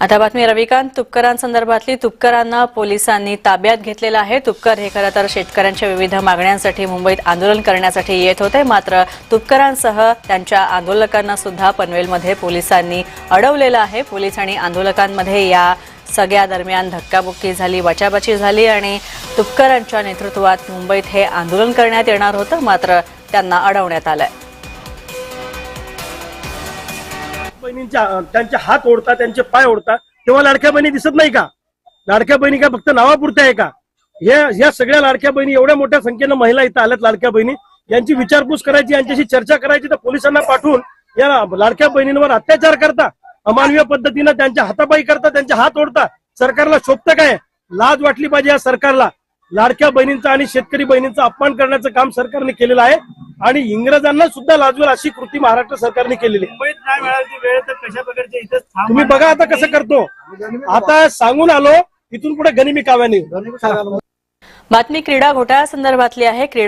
आता बातमी रविकांत. तुपकरांसंदर्भातली तुपकरांना पोलिसांनी ताब्यात घेतलेलं आहे. तुपकर हे खरं तर शेतकऱ्यांच्या विविध मागण्यांसाठी मुंबईत आंदोलन करण्यासाठी येत होते. मात्र तुपकरांसह त्यांच्या आंदोलकांना सुद्धा पनवेलमध्ये पोलिसांनी अडवलेलं आहे. पोलीस आणि आंदोलकांमध्ये या सगळ्या दरम्यान धक्काबुक्की झाली बचाबची झाली आणि तुपकरांच्या नेतृत्वात मुंबईत हे आंदोलन करण्यात येणार होतं. मात्र त्यांना अडवण्यात आलं बहिणींच्या त्यांचे हात ओढता त्यांचे पाय ओढता तेव्हा लाडक्या बहिणी दिसत नाही का? लाडक्या बहिणी का फक्त नावापुरत्या आहे का? या या सगळ्या लाडक्या बहिणी एवढ्या मोठ्या संख्येनं महिला इथं आल्यात लाडक्या बहिणी. यांची विचारपूस करायची यांच्याशी चर्चा करायची तर पोलिसांना पाठवून या लाडक्या बहिणींवर अत्याचार करता अमानवीय पद्धतीनं त्यांच्या हातापायी करता त्यांचे हात ओढता सरकारला शोभतं काय? लाज वाटली पाहिजे या सरकारला. लाडक्या बहिणींचा आणि शेतकरी बहिणींचा अपमान करण्याचं काम सरकारने केलेलं आहे. आणि इंग्रजांना सुद्धा लाजवेल अशी कृती महाराष्ट्र सरकारने केलेली आहे. नाही मिळाली वेळ तर कशा प्रकारचे इथं तुम्ही बघा आता कसं करतो. आता सांगून आलो इथून पुढे गनिमी काव्याने. बातमी क्रीडा घोटाळ्यासंदर्भातली आहे. क्रीडा